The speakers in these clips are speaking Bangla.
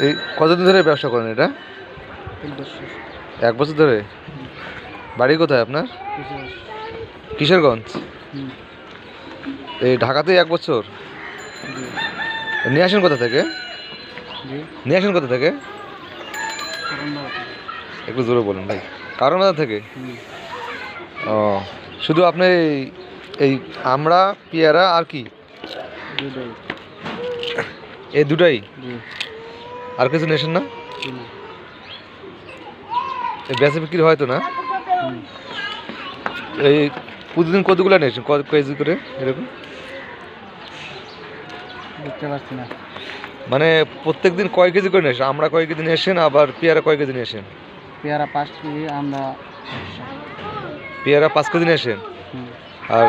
এই কতদিন ধরে ব্যবসা করেন এটা? এক বছর। ধরে? বাড়ি কোথায় আপনার? কিশোরগঞ্জ। এই ঢাকাতেই এক বছর? নিয়ে আসেন কোথা থেকে? নিয়ে আসেন কোথা থেকে? একটু জোরে বলুন ভাই। কারণ থেকে? ও শুধু আপনি এই- আমরা পেয়ারা আর কি? এই দুটাই? আর কিছু নেছেন না? বেচা বিক্রি হয়তো না? এই প্রতিদিন কতগুলো নিয়েছেন? কত কেজি করে? এরকম? বুঝতে পারছি না। মানে প্রত্যেক দিন কয় কেজি করে নিয়েছেন? আমরা কয় কেজি নিয়ে এসেন আবার পেয়ারা কয় কেজি নিয়ে আসেন পেয়ারা পাঁচ কেজি আমরা পেয়ারা পাঁচ কেজি নিয়ে আসেন আর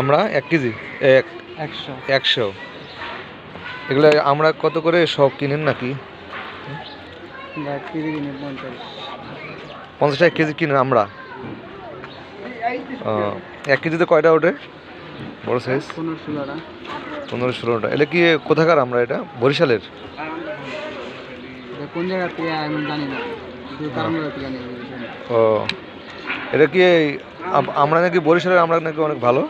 আমরা এক কেজি? এক একশো। একশো। এগুলো আমরা কত করে সব কিনেন নাকি? পঞ্চাশ। টাকা কেজি কিনেন আমরা? এক কেজিতে কয়টা ওঠে? বড় সাইজ পনেরো ষোলোটা এটা কি কোথাকার আমরা এটা? বরিশালের? কোন জায়গা থেকে আমি জানি না। কিন্তু কারণ থেকে জানি ও এটা কি আমরা নাকি বরিশালের আমরা নাকি অনেক ভালো?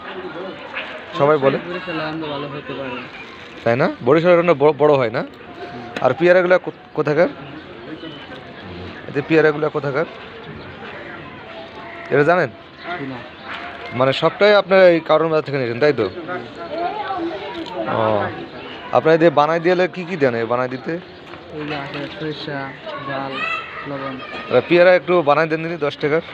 সবাই বলে। বরিশালে আমরা ভালো হতে পারে। তাই না? বরিশালের অনেক বড়- হয় না? আর পেয়ারাগুলো কোথাকার? এতে পেয়ারাগুলো কোথাকার? এটা জানেন? মানে সবটাই আপনার এই কারণ বাজার থেকে নিয়েছেন তাই তো? ও আপনার এদের বানাই দিলে কি কি দেন এই বানাই দিতে? পেয়ারা একটু বানাই দেন দিনই দশ টাকার?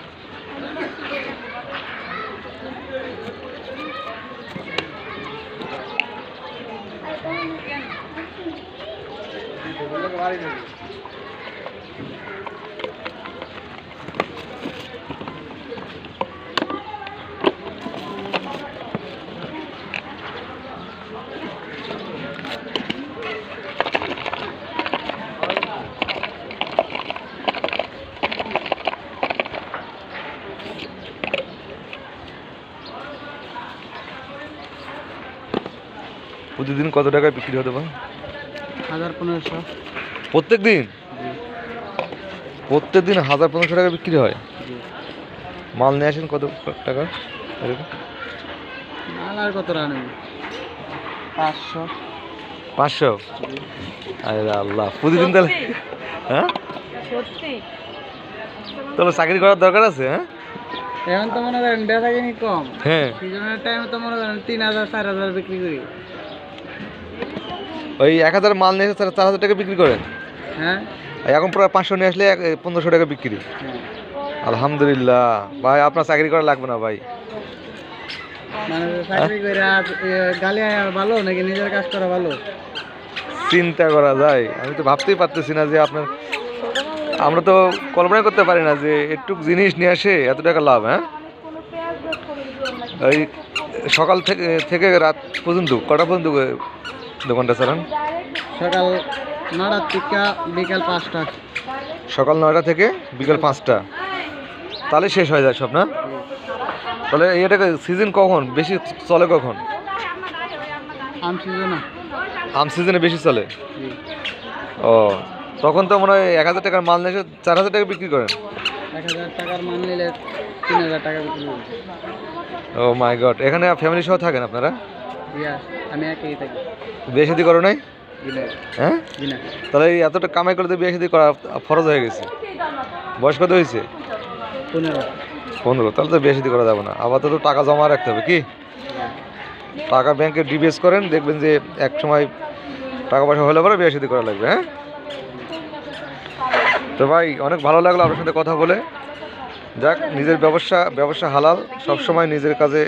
প্রতিদিন কত টাকায় বিক্রি হতে পারে? হাজার পনেরোশো। প্রত্যেক দিন প্রত্যেক দিন হাজার পনেরোশো টাকা বিক্রি হয়। মাল নিয়ে আসেন কত টাকা? মাল আর কত রান পাঁচশো। পাঁচশো? আরে আল্লাহ প্রতিদিন তাহলে হ্যাঁ? তাহলে চাকরি করার দরকার আছে হ্যাঁ? এখন তো মনে করেন বেচা কিনি কম। হ্যাঁ। সিজনের টাইমে তো মনে করেন তিন হাজার চার হাজার বিক্রি করি। ওই এক হাজার মাল নিয়ে চার হাজার টাকা বিক্রি করেন? হ্যাঁ? এখন প্রায় পাঁচশো নিয়ে আসলে পনেরোশো টাকা বিক্রি। হ্যাঁ। আলহামদুলিল্লাহ। ভাই আপনার চাকরি করা লাগবে না ভাই। মানে আর ভালো নাকি নিজের কাজ করা ভালো? চিন্তা করা যায়। আমি তো ভাবতেই পারতেছি না যে আপনার আমরা তো কল্পনা করতে পারি না যে একটু জিনিস নিয়ে আসে এত টাকা লাভ হ্যাঁ? ওই সকাল থেকে থেকে রাত পর্যন্ত কটা পর্যন্ত দোকানটা চালান? সকাল থেকে বিকাল পাঁচটা। সকাল নয়টা থেকে বিকাল পাঁচটা। তাহলে শেষ হয়ে যায় সব না? তাহলে এটাকে সিজন কখন? বেশি চলে কখন? আম সিজনে আম সিজনে বেশি চলে? ও তখন তো মনে হয় এক হাজার টাকার মাল নিয়ে চার হাজার টাকা বিক্রি করেন। এক হাজার টাকার মাল নিলে তিন হাজার টাকা বিক্রি করি ও মাই গড এখানে ফ্যামিলি সহ থাকেন আপনারা? আমি একই থাকি। বিয়ে শাদি করো নাই? হ্যাঁ? তাহলে এই এতটা কামাই করতে বিয়ে শাদি করা ফরজ হয়ে গেছে। বয়স কত হয়েছে? পনেরো। তাহলে তো বিয়ে শাদি করা যাবে না। আবার তো টাকা জমা রাখতে হবে কি? টাকা ব্যাংকে ডিবিএস করেন দেখবেন যে এক সময় টাকা পয়সা হলে পরে বিয়ে করা লাগবে হ্যাঁ? তো ভাই অনেক ভালো লাগল আপনার সাথে কথা বলে। যাক নিজের ব্যবসা ব্যবসা হালাল। সব সময় নিজের কাজে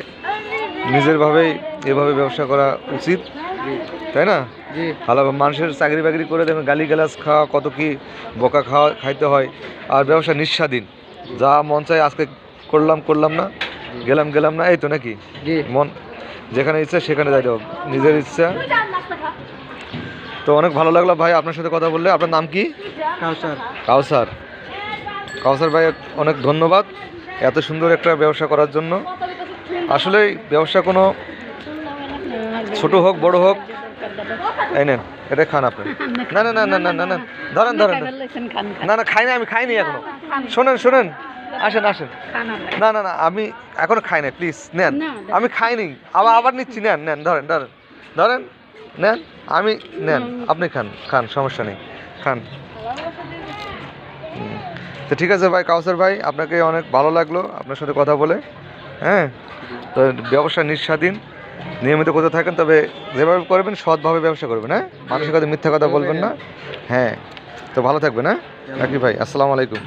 নিজের ভাবেই এভাবে ব্যবসা করা উচিত। তাই না? জি। ভালো মানুষের চাকরি বাকরি করে দেখবেন গালি গালাজ খাওয়া কত কি বোকা খাওয়া খাইতে হয় আর ব্যবসা নিঃস্বাধীন। যা মন চাই আজকে করলাম করলাম না গেলাম গেলাম না এই তো নাকি? জি। মন যেখানে ইচ্ছা সেখানে যাইতে হবে নিজের ইচ্ছা। তো অনেক ভালো লাগল ভাই আপনার সাথে কথা বললে আপনার নাম কি? কাউসার। কাউসার। কাউসার ভাই অনেক ধন্যবাদ এত সুন্দর একটা ব্যবসা করার জন্য। আসলে ব্যবসা কোনো ছোট হোক বড় হোক এই নেন এটা খান আপনি না না না না না না না ধরেন ধরেন না না খাই না আমি খাইনি এখনও শোনেন শোনেন আসেন আসেন না না না আমি এখনও খাই না প্লিজ নেন আমি খাইনি আবার আবার নিচ্ছি নেন নেন ধরেন ধরেন ধরেন নেন আমি নেন আপনি খান খান সমস্যা নেই খান। তো ঠিক আছে ভাই কাউসার ভাই আপনাকে অনেক ভালো লাগল আপনার সাথে কথা বলে হ্যাঁ তো ব্যবসা নিঃস্বাধীন নিয়মিত কোথাও থাকেন, তবে যেভাবে করবেন, সৎভাবে ব্যবসা করবেন হ্যাঁ? মানুষের কথা মিথ্যা কথা বলবেন না। হ্যাঁ তো ভালো থাকবেন হ্যাঁ? রাকি ভাই, আসসালামু আলাইকুম।